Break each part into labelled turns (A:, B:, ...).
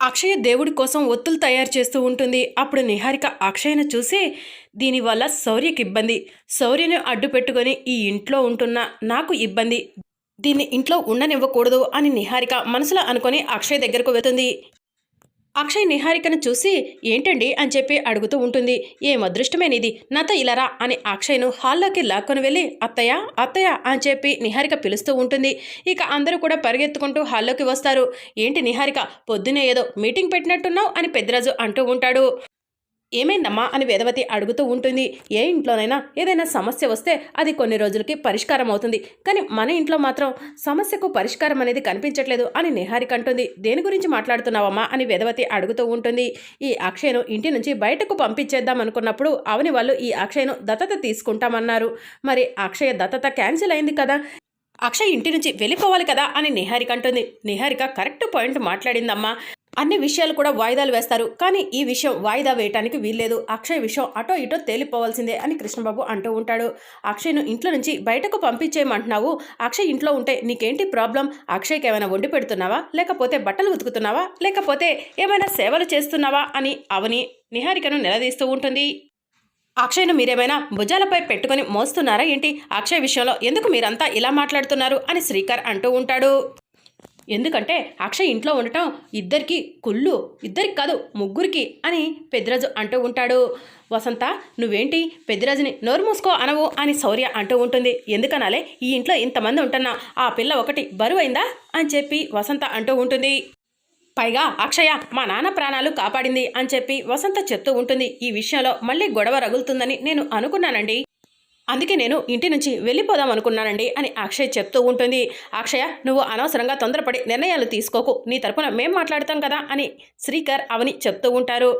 A: అక్షయ దేవుడి కోసం ఒత్తులు తయారు చేస్తూ ఉంటుంది. అప్పుడు నిహారిక అక్షయను చూసి దీనివల్ల శౌర్యకి ఇబ్బంది. శౌర్యను అడ్డు పెట్టుకొని ఈ ఇంట్లో ఉంటున్న నాకు ఇబ్బంది. దీన్ని ఇంట్లో ఉండనివ్వకూడదు అని నిహారిక మనసులో అనుకొని అక్షయ్ దగ్గరకు వెళ్తుంది. అక్షయ్ నిహారికను చూసి ఏంటండి? అని చెప్పి అడుగుతూ ఉంటుంది. ఏం అదృష్టమేనిది నాతో ఇలారా అని అక్షయ్ను హాల్లోకి లాక్కొని వెళ్ళి అత్తయ్య అత్తయ్య అని చెప్పి నిహారిక పిలుస్తూ ఉంటుంది. ఇక అందరూ కూడా పరిగెత్తుకుంటూ హాల్లోకి వస్తారు. ఏంటి నిహారిక పొద్దునే ఏదో మీటింగ్ పెట్టినట్టున్నావు? అని పెద్దరాజు అంటూ ఉంటాడు. ఏమైందమ్మా అని వేదవతి అడుగుతూ ఉంటుంది. ఏ ఇంట్లోనైనా ఏదైనా సమస్య వస్తే అది కొన్ని రోజులకి పరిష్కారం అవుతుంది. కానీ మన ఇంట్లో మాత్రం సమస్యకు పరిష్కారం అనేది కనిపించట్లేదు అని నిహారిక అంటుంది. దేని గురించి మాట్లాడుతున్నావమ్మా అని వేదవతి అడుగుతూ ఉంటుంది. ఈ అక్షయను ఇంటి నుంచి బయటకు పంపించేద్దాం అనుకున్నప్పుడు అవని వాళ్ళు ఈ అక్షయను దత్తత తీసుకుంటామన్నారు. మరి అక్షయ దత్తత క్యాన్సిల్ అయింది కదా? అక్షయ్ ఇంటి నుంచి వెళ్ళిపోవాలి కదా అని నిహారిక అంటుంది. నిహారిక కరెక్ట్ పాయింట్ మాట్లాడిందమ్మా. అన్ని విషయాలు కూడా వాయిదాలు వేస్తారు. కానీ ఈ విషయం వాయిదా వేయటానికి వీల్లేదు. అక్షయ్ విషయం అటో ఇటో తేలిపోవాల్సిందే అని కృష్ణబాబు అంటూ ఉంటాడు. అక్షయ్ను ఇంట్లో నుంచి బయటకు పంపించేయమంటున్నావు. అక్షయ్ ఇంట్లో ఉంటే నీకేంటి ప్రాబ్లం? అక్షయ్కి ఏమైనా వండి పెడుతున్నావా? లేకపోతే బట్టలు ఉతుకుతున్నావా? లేకపోతే ఏమైనా సేవలు చేస్తున్నావా? అని అవని నిహారికను నిలదీస్తూ ఉంటుంది. అక్షయ్ను మీరేమైనా భుజాలపై పెట్టుకుని మోస్తున్నారా ఏంటి? అక్షయ్ విషయంలో ఎందుకు మీరంతా ఇలా మాట్లాడుతున్నారు? అని శ్రీకర్ అంటూ ఉంటాడు. ఎందుకంటే అక్షయ్ ఇంట్లో ఉండటం ఇద్దరికి కుళ్ళు ఇద్దరికి కాదు ముగ్గురికి అని పెద్దిరాజు అంటూ ఉంటాడు. వసంత నువ్వేంటి పెద్దిరాజుని నోరు మూసుకో అనవు అని శౌర్య అంటూ ఉంటుంది. ఎందుకనాలే ఈ ఇంట్లో ఇంతమంది ఉంటున్నా ఆ పిల్ల ఒకటి బరువైందా అని చెప్పి వసంత అంటూ ఉంటుంది. పైగా అక్షయ మా నాన్న ప్రాణాలు కాపాడింది అని చెప్పి వసంత చెప్తూ ఉంటుంది. ఈ విషయంలో మళ్ళీ గొడవ రగులుతుందని నేను అనుకున్నానండి. అందుకే నేను ఇంటి నుంచి వెళ్ళిపోదాం అనుకున్నానండి అని అక్షయ్ చెప్తూ ఉంటుంది. అక్షయ నువ్వు అనవసరంగా తొందరపడి నిర్ణయాలు తీసుకోకు. నీ తరపున మేం మాట్లాడతాం కదా అని శ్రీకర్ అవని చెప్తూ ఉంటారు.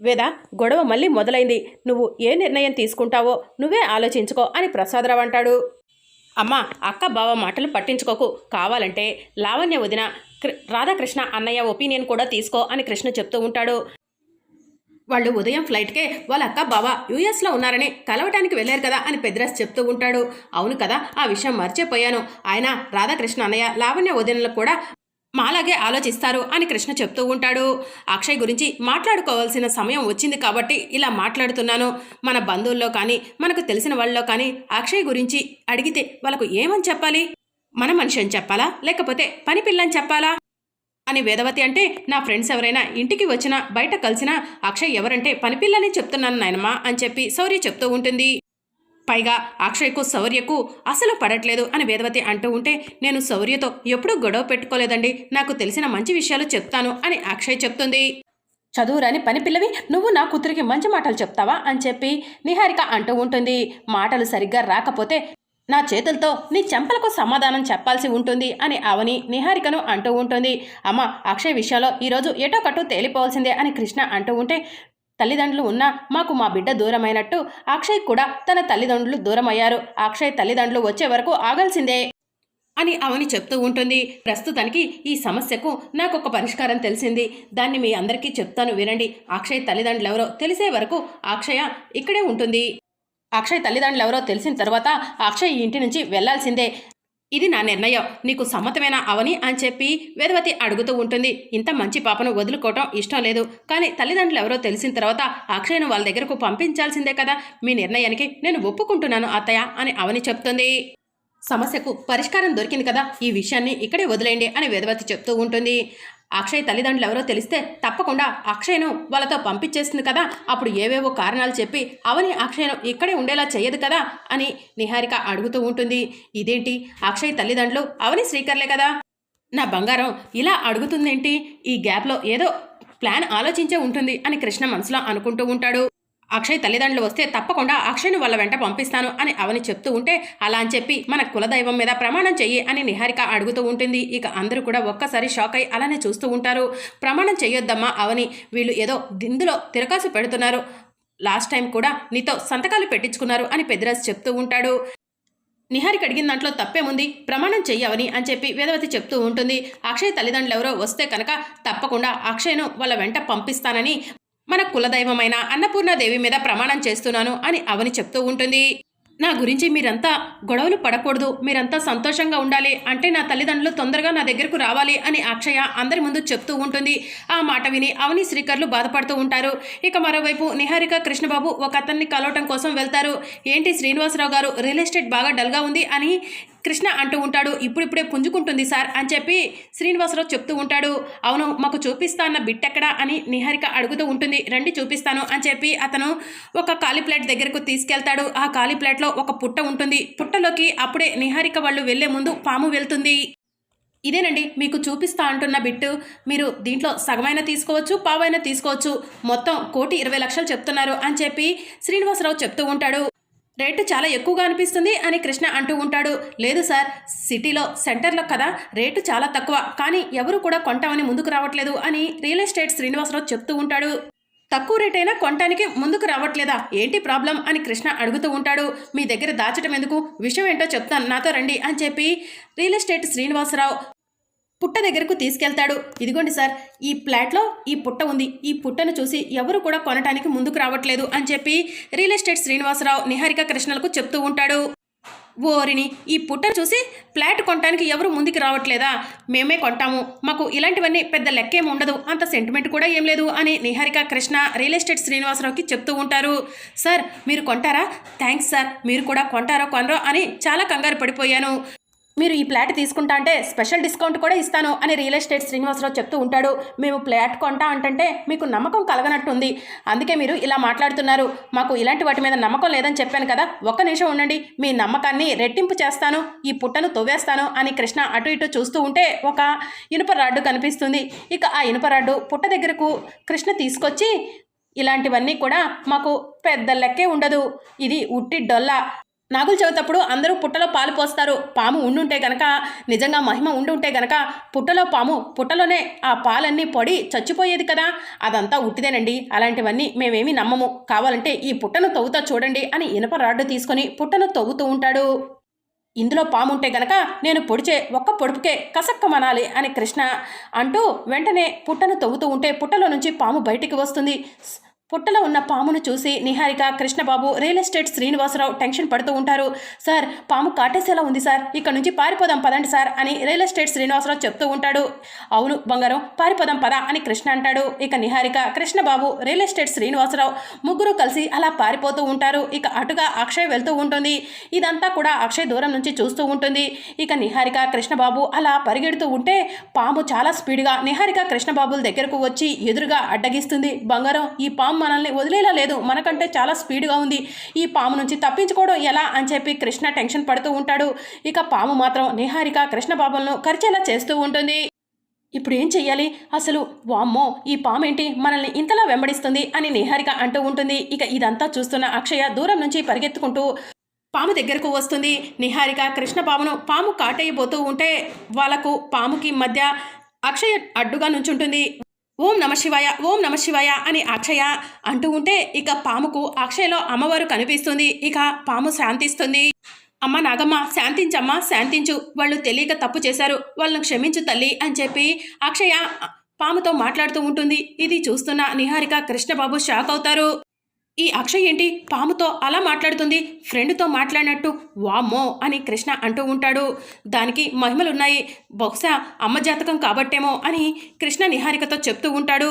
A: వేద గొడవ మళ్ళీ మొదలైంది. నువ్వు ఏ నిర్ణయం తీసుకుంటావో నువ్వే ఆలోచించుకో అని ప్రసాదరావు అంటాడు. అమ్మా అక్క బావ మాటలు పట్టించుకోకు. కావాలంటే లావణ్య వదిన రాధాకృష్ణ అన్నయ్య ఒపీనియన్ కూడా తీసుకో అని కృష్ణ చెప్తూ ఉంటాడు. వాళ్ళు ఉదయం ఫ్లైట్కే వాళ్ళ అక్క బావ యూఎస్లో ఉన్నారని కలవటానికి వెళ్ళారు కదా అని పెద్రాస్ చెప్తూ ఉంటాడు. అవును కదా ఆ విషయం మర్చిపోయాను. ఆయన రాధాకృష్ణ అన్నయ్య లావణ్య వదినలకు కూడా మాలాగే ఆలోచిస్తారు అని కృష్ణ చెప్తూ ఉంటాడు. అక్షయ్ గురించి మాట్లాడుకోవాల్సిన సమయం వచ్చింది కాబట్టి ఇలా మాట్లాడుతున్నాను. మన బంధువుల్లో కానీ మనకు తెలిసిన వాళ్ళలో కానీ అక్షయ్ గురించి అడిగితే వాళ్ళకు ఏమని చెప్పాలి? మన మనిషి అని చెప్పాలా? లేకపోతే పని పిల్లని చెప్పాలా? అని వేదవతి అంటే నా ఫ్రెండ్స్ ఎవరైనా ఇంటికి వచ్చినా బయట కలిసినా అక్షయ్ ఎవరంటే పనిపిల్లని చెప్తున్నాను నాయనమ్మా అని చెప్పి శౌర్య చెప్తూ ఉంటుంది. పైగా అక్షయ్కు శౌర్యకు అసలు పడట్లేదు అని వేదవతి అంటూ ఉంటే నేను శౌర్యతో ఎప్పుడూ గొడవ పెట్టుకోలేదండి నాకు తెలిసిన మంచి విషయాలు చెప్తాను అని అక్షయ్ చెప్తుంది. చదువురాని పని పిల్లవి నువ్వు నా కూతురికి మంచి మాటలు చెప్తావా? అని చెప్పి నిహారిక అంటూ ఉంటుంది. మాటలు సరిగ్గా రాకపోతే నా చేతులతో నీ చెంపలకు సమాధానం చెప్పాల్సి ఉంటుంది అని అవని నిహారికను అంటూ ఉంటుంది. అమ్మ అక్షయ్ విషయంలో ఈరోజు ఎటో కట్టు తేలిపోవాల్సిందే అని కృష్ణ అంటూ ఉంటే తల్లిదండ్రులు ఉన్నా మాకు మా బిడ్డ దూరమైనట్టు అక్షయ్ కూడా తన తల్లిదండ్రులు దూరమయ్యారు. అక్షయ్ తల్లిదండ్రులు వచ్చే వరకు ఆగాల్సిందే అని అవని చెప్తూ ఉంటుంది. ప్రస్తుతానికి ఈ సమస్యకు నాకు ఒక పరిష్కారం తెలిసింది. దాన్ని మీ అందరికీ చెప్తాను వినండి. అక్షయ్ తల్లిదండ్రులు ఎవరో తెలిసే వరకు అక్షయ ఇక్కడే ఉంటుంది. అక్షయ్ తల్లిదండ్రులు ఎవరో తెలిసిన తర్వాత అక్షయ్ ఈ ఇంటి నుంచి వెళ్ళాల్సిందే ఇది నా నిర్ణయం. నీకు సమ్మతమేనా అవని అని చెప్పి వేదవతి అడుగుతూ ఉంటుంది. ఇంత మంచి పాపను వదులుకోవటం ఇష్టం లేదు. కానీ తల్లిదండ్రులు ఎవరో తెలిసిన తర్వాత అక్షయ్ను వాళ్ళ దగ్గరకు పంపించాల్సిందే కదా. మీ నిర్ణయానికి నేను ఒప్పుకుంటున్నాను అత్తయ్య అని అవని చెప్తుంది. సమస్యకు పరిష్కారం దొరికింది కదా. ఈ విషయాన్ని ఇక్కడే వదిలేయండి అని వేదవతి చెప్తూ ఉంటుంది. అక్షయ్ తల్లిదండ్రులు ఎవరో తెలిస్తే తప్పకుండా అక్షయ్ను వాళ్ళతో పంపించేస్తుంది కదా. అప్పుడు ఏవేవో కారణాలు చెప్పి అవని అక్షయ్ను ఇక్కడే ఉండేలా చేయదు కదా అని నిహారిక అడుగుతూ ఉంటుంది. ఇదేంటి? అక్షయ్ తల్లిదండ్రులు అవని శ్రీకర్లే కదా? నా బంగారం ఇలా అడుగుతుందేంటి? ఈ గ్యాప్లో ఏదో ప్లాన్ ఆలోచించే ఉంటుంది అని కృష్ణ మనసులో అనుకుంటూ ఉంటాడు. అక్షయ్ తల్లిదండ్రులు వస్తే తప్పకుండా అక్షయ్ను వాళ్ళ వెంట పంపిస్తాను అని అవని చెప్తూ ఉంటే అలా అని చెప్పి మన కులదైవం మీద ప్రమాణం చెయ్యి అని నిహారిక అడుగుతూ ఉంటుంది. ఇక అందరూ కూడా ఒక్కసారి షాక్ అయి అలానే చూస్తూ ఉంటారు. ప్రమాణం చెయ్యొద్దమ్మా అవని. వీళ్ళు ఏదో దిందులో తిరకాసు పెడుతున్నారు. లాస్ట్ టైం కూడా నీతో సంతకాలు పెట్టించుకున్నారు అని పెద్దరాజు చెప్తూ ఉంటాడు. నిహారిక అడిగిన దాంట్లో తప్పేముంది ప్రమాణం చెయ్యవని అని చెప్పి వేదవతి చెప్తూ ఉంటుంది. అక్షయ్ తల్లిదండ్రులు ఎవరో వస్తే కనుక తప్పకుండా అక్షయ్ను వాళ్ళ వెంట పంపిస్తానని మన కులదైవమైన అన్నపూర్ణాదేవి మీద ప్రమాణం చేస్తున్నాను అని అవని చెప్తూ ఉంటుంది. నా గురించి మీరంతా గొడవలు పడకూడదు మీరంతా సంతోషంగా ఉండాలి అంటే నా తల్లిదండ్రులు తొందరగా నా దగ్గరకు రావాలి అని అక్షయ అందరి ముందు చెప్తూ ఉంటుంది. ఆ మాట విని అవని శ్రీకర్లు బాధపడుతూ ఉంటారు. ఇక మరోవైపు నిహారిక కృష్ణబాబు ఒక అతన్ని కలవటం కోసం వెళ్తారు. ఏంటి శ్రీనివాసరావు గారు రియల్ ఎస్టేట్ బాగా డల్గా ఉంది అని కృష్ణ అంటూ ఉంటాడు ఇప్పుడిప్పుడే పుంజుకుంటుంది సార్ అని చెప్పి శ్రీనివాసరావు చెప్తూ ఉంటాడు. అవును మాకు చూపిస్తా అన్న బిట్ అని నిహారిక అడుగుతూ ఉంటుంది. రండి చూపిస్తాను అని చెప్పి అతను ఒక ఖాళీ ప్లేట్ దగ్గరకు తీసుకెళ్తాడు. ఆ ఖాళీ ప్లేట్లో ఒక పుట్ట ఉంటుంది. పుట్టలోకి అప్పుడే నిహారిక వాళ్ళు వెళ్ళే ముందు పాము వెళ్తుంది. ఇదేనండి మీకు చూపిస్తా అంటున్న బిట్టు. మీరు దీంట్లో సగమైన తీసుకోవచ్చు పావైనా తీసుకోవచ్చు. మొత్తం కోటి ఇరవై లక్షలు చెప్తున్నారు అని చెప్పి శ్రీనివాసరావు చెప్తూ ఉంటాడు. రేటు చాలా ఎక్కువగా అనిపిస్తుంది అని కృష్ణ అంటూ ఉంటాడు. లేదు సార్ సిటీలో సెంటర్లో కదా రేటు చాలా తక్కువ కానీ ఎవరు కూడా కొంటామని ముందుకు రావట్లేదు అని రియల్ ఎస్టేట్ శ్రీనివాసరావు చెప్తూ ఉంటాడు. తక్కువ రేట్ అయినా కొనటానికి ముందుకు రావట్లేదా? ఏంటి ప్రాబ్లం? అని కృష్ణ అడుగుతూ ఉంటాడు. మీ దగ్గర దాచటం ఎందుకు? విషయం ఏంటో చెప్తాను నాతో రండి అని చెప్పి రియల్ ఎస్టేట్ శ్రీనివాసరావు పుట్ట దగ్గరకు తీసుకెళ్తాడు. ఇదిగోండి సార్ ఈ ప్లాట్లో ఈ పుట్ట ఉంది. ఈ పుట్టను చూసి ఎవరు కూడా కొనటానికి ముందుకు రావట్లేదు అని చెప్పి రియల్ ఎస్టేట్ శ్రీనివాసరావు నిహారిక కృష్ణలకు చెప్తూ ఉంటాడు. ఓరిని ఈ పుట్టను చూసి ఫ్లాట్ కొనటానికి ఎవరు ముందుకు రావట్లేదా? మేమే కొంటాము. మాకు ఇలాంటివన్నీ పెద్ద లెక్కేం ఉండదు. అంత సెంటిమెంట్ కూడా ఏం లేదు అని నిహారిక కృష్ణ రియల్ ఎస్టేట్ శ్రీనివాసరావుకి చెప్తూ ఉంటారు. సార్ మీరు కొంటారా? థ్యాంక్స్ సార్ మీరు కూడా కొంటారో కొనరో అని చాలా కంగారు పడిపోయాను. మీరు ఈ ప్లాట్ తీసుకుంటా అంటే స్పెషల్ డిస్కౌంట్ కూడా ఇస్తాను అని రియల్ ఎస్టేట్ శ్రీనివాసరావు చెప్తూ ఉంటాడు. మేము ప్లాట్ కొంటా అంటే మీకు నమ్మకం కలగనట్టుంది. అందుకే మీరు ఇలా మాట్లాడుతున్నారు. మాకు ఇలాంటి వాటి మీద నమ్మకం లేదని చెప్పాను కదా. ఒక్క నిమిషం ఉండండి. మీ నమ్మకాన్ని రెట్టింపు చేస్తాను. ఈ పుట్టను తవ్వేస్తాను అని కృష్ణ అటు ఇటు చూస్తూ ఉంటే ఒక ఇనుప రాడ్డు కనిపిస్తుంది. ఇక ఆ ఇనుప రాడ్డు పుట్ట దగ్గరకు కృష్ణ తీసుకొచ్చి ఇలాంటివన్నీ కూడా మాకు పెద్ద లెక్కే ఉండదు. ఇది ఉట్టి డొల్ల. నాగుల చవితప్పుడు అందరూ పుట్టలో పాలు పోస్తారు. పాము ఉండుంటే గనక నిజంగా మహిమ ఉండుంటే గనక పుట్టలో పాము పుట్టలోనే ఆ పాలన్నీ పొడి చచ్చిపోయేది కదా. అదంతా ఉట్టిదేనండి. అలాంటివన్నీ మేమేమి నమ్మము. కావాలంటే ఈ పుట్టను తవ్వుతా చూడండి అని ఇనప రాడ్డు తీసుకొని పుట్టను తవ్వుతూ ఉంటాడు. ఇందులో పాము ఉంటే గనక నేను పొడిచే ఒక్క పొడుపుకే కసక్కమనాలి అని కృష్ణ అంటూ వెంటనే పుట్టను తవ్వుతూ ఉంటే పుట్టలో నుంచి పాము బయటికి వస్తుంది. పుట్టలో ఉన్న పామును చూసి Niharika Krishnababu real estate Srinivasarao tension పడుతూ ఉంటారు. సార్ పాము కాటేసేలా ఉంది సార్. ఇక్కడ నుంచి పారిపోదాం పదండి సార్ అని రియల్ ఎస్టేట్ శ్రీనివాసరావు చెప్తూ ఉంటాడు. అవును బంగారం పారిపోదాం పద అని కృష్ణ అంటాడు. ఇక నిహారిక కృష్ణబాబు రియల్ ఎస్టేట్ శ్రీనివాసరావు ముగ్గురు కలిసి అలా పారిపోతూ ఉంటారు. ఇక అటుగా అక్షయ్ వెళ్తూ ఉంటుంది. ఇదంతా కూడా అక్షయ్ దూరం నుంచి చూస్తూ ఉంటుంది. ఇక నిహారిక కృష్ణబాబు అలా పరిగెడుతూ ఉంటే పాము చాలా స్పీడ్గా నిహారిక కృష్ణబాబుల దగ్గరకు వచ్చి ఎదురుగా అడ్డగిస్తుంది. బంగారం ఈ పాము మనల్ని వదిలేలా లేదు. మనకంటే చాలా స్పీడ్గా ఉంది. ఈ పాము నుంచి తప్పించుకోవడం ఎలా అని చెప్పి కృష్ణ టెన్షన్ పడుతూ ఉంటాడు. ఇక పాము మాత్రం నిహారిక కృష్ణ బాబులను కరిచేలా చేస్తూ ఉంటుంది. ఇప్పుడు ఏం చెయ్యాలి? అసలు వామ్మో ఈ పామేంటి? మనల్ని ఇంతలా వెంబడిస్తుంది అని నిహారిక అంటూ ఉంటుంది. ఇక ఇదంతా చూస్తున్న అక్షయ దూరం నుంచి పరిగెత్తుకుంటూ పాము దగ్గరకు వస్తుంది. నిహారిక కృష్ణ పామును పాము కాటేయబోతూ ఉంటే వాళ్ళకు పాముకి మధ్య అక్షయ అడ్డుగా నుంచుంటుంది. ఓం నమ శివాయ ఓం నమ శివాయ అని అక్షయ అంటూ ఉంటే ఇక పాముకు అక్షయలో అమ్మవారు కనిపిస్తుంది. ఇక పాము శాంతిస్తుంది. అమ్మ నాగమ్మ శాంతించమ్మా శాంతించు వాళ్ళు తెలియక తప్పు చేశారు వాళ్ళను క్షమించు తల్లి అని చెప్పి అక్షయ పాముతో మాట్లాడుతూ ఉంటుంది. ఇది చూస్తున్న నిహారిక కృష్ణబాబు షాక్ అవుతారు. ఈ అక్షయ్ ఏంటి? పాముతో అలా మాట్లాడుతుంది. ఫ్రెండ్తో మాట్లాడినట్టు వామ్మో అని కృష్ణ అంటూ ఉంటాడు. దానికి మహిమలున్నాయి. బహుశా అమ్మ జాతకం కాబట్టేమో అని కృష్ణ నిహారికతో చెప్తూ ఉంటాడు.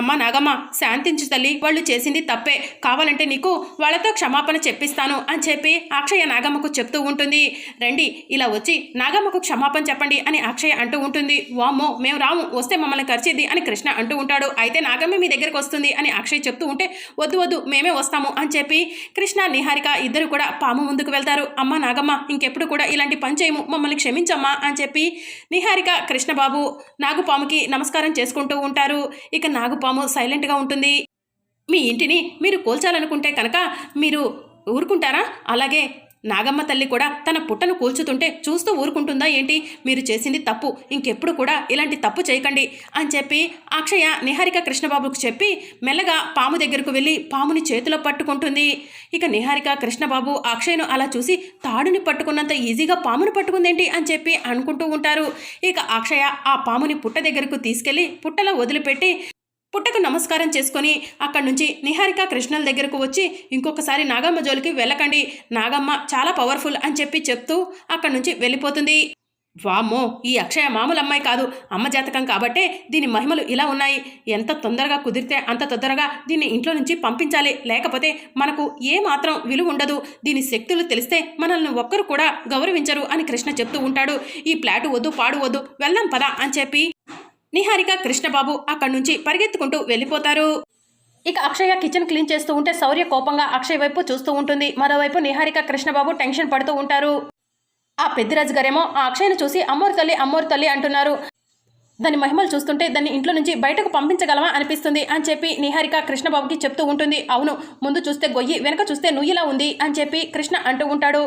A: అమ్మ నాగమ్మ శాంతించు తల్లి వాళ్ళు చేసింది తప్పే. కావాలంటే నీకు వాళ్ళతో క్షమాపణ చెప్పిస్తాను అని చెప్పి అక్షయ నాగమ్మకు చెప్తూ ఉంటుంది. రండి ఇలా వచ్చి నాగమ్మకు క్షమాపణ చెప్పండి అని అక్షయ అంటూ ఉంటుంది. వామ్మో మేము రాము వస్తే మమ్మల్ని ఖర్చిద్ది అని కృష్ణ అంటూ ఉంటాడు. అయితే నాగమ్మ మీ దగ్గరకు వస్తుంది అని అక్షయ్ చెప్తూ ఉంటే వద్దు వద్దు మేమే వస్తాము అని చెప్పి కృష్ణ నిహారిక ఇద్దరు కూడా పాము ముందుకు వెళ్తారు. అమ్మ నాగమ్మ ఇంకెప్పుడు కూడా ఇలాంటి పని చేయము మమ్మల్ని క్షమించమ్మా అని చెప్పి నిహారిక కృష్ణబాబు నాగుపాముకి నమస్కారం చేసుకుంటూ ఉంటారు. ఇక నాగుపాము సైలెంట్గా ఉంటుంది. మీ ఇంటిని మీరు కూల్చాలనుకుంటే కనుక మీరు ఊరుకుంటారా? అలాగే నాగమ్మ తల్లి కూడా తన పుట్టను కూల్చుతుంటే చూస్తూ ఊరుకుంటుందా ఏంటి? మీరు చేసింది తప్పు. ఇంకెప్పుడు కూడా ఇలాంటి తప్పు చేయకండి అని చెప్పి అక్షయ నిహారిక కృష్ణబాబుకు చెప్పి మెల్లగా పాము దగ్గరకు వెళ్ళి పాముని చేతిలో పట్టుకుంటుంది. ఇక నిహారిక కృష్ణబాబు అక్షయ్ను అలా చూసి తాడుని పట్టుకున్నంత ఈజీగా పామును పట్టుకుందేంటి అని చెప్పి అనుకుంటూ ఉంటారు. ఇక అక్షయ ఆ పాముని పుట్ట దగ్గరకు తీసుకెళ్ళి పుట్టలో వదిలిపెట్టి పుట్టకు నమస్కారం చేసుకొని అక్కడి నుంచి నిహారిక కృష్ణల దగ్గరకు వచ్చి ఇంకొకసారి నాగమ్మ జోలికి వెళ్ళకండి. నాగమ్మ చాలా పవర్ఫుల్ అని చెప్పి చెప్తూ అక్కడి నుంచి వెళ్ళిపోతుంది. వామ్మో ఈ అక్షయ మామూలు అమ్మాయి కాదు. అమ్మ జాతకం కాబట్టే దీని మహిమలు ఇలా ఉన్నాయి. ఎంత తొందరగా కుదిరితే అంత తొందరగా దీన్ని ఇంట్లో నుంచి పంపించాలి. లేకపోతే మనకు ఏ మాత్రం విలువ ఉండదు. దీని శక్తులు తెలిస్తే మనల్ని ఒక్కరు కూడా గౌరవించరు అని కృష్ణ చెప్తూ ఉంటాడు. ఈ ప్లాటు వద్దు పాడు వద్దు వెళ్దాం పదా అని చెప్పి నిహారిక కృష్ణబాబు అక్కడి నుంచి పరిగెత్తుకుంటూ వెళ్ళిపోతారు. ఇక అక్షయ కిచెన్ క్లీన్ చేస్తూ ఉంటే శౌర్య కోపంగా అక్షయ్ వైపు చూస్తూ ఉంటుంది. మరోవైపు నిహారిక కృష్ణబాబు టెన్షన్ పడుతూ ఉంటారు. ఆ పెద్దిరాజు గారేమో ఆ అక్షయ్ను చూసి అమ్మోరు తల్లి అమ్మోరు తల్లి అంటున్నారు. దాని మహిమలు చూస్తుంటే దాన్ని ఇంట్లో నుంచి బయటకు పంపించగలమా అనిపిస్తుంది అని చెప్పి నిహారిక కృష్ణబాబుకి చెప్తూ ఉంటుంది. అవును ముందు చూస్తే గొయ్యి వెనక చూస్తే నుయ్యిలా ఉంది అని చెప్పి కృష్ణ అంటూ ఉంటాడు.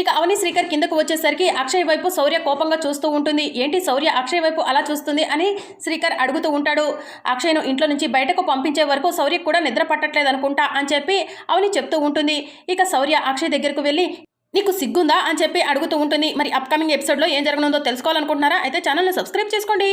A: ఇక అవని శ్రీకర్ కిందకు వచ్చేసరికి అక్షయ్ వైపు శౌర్య కోపంగా చూస్తూ ఉంటుంది. ఏంటి శౌర్య అక్షయ్ వైపు అలా చూస్తుంది అని శ్రీకర్ అడుగుతూ ఉంటాడు. అక్షయ్ను ఇంట్లో నుంచి బయటకు పంపించే వరకు శౌర్య కూడా నిద్ర పట్టట్లేదు అనుకుంటా అని చెప్పి అవని చెప్తూ ఉంటుంది. ఇక శౌర్య అక్షయ్ దగ్గరకు వెళ్ళి నీకు సిగ్గుందా అని చెప్పి అడుగుతూ ఉంటుంది. మరి అప్కమింగ్ ఎపిసోడ్లో ఏం జరగనుందో తెలుసుకోవాలనుకుంటున్నారా? అయితే ఛానల్ని సబ్స్క్రైబ్ చేసుకోండి.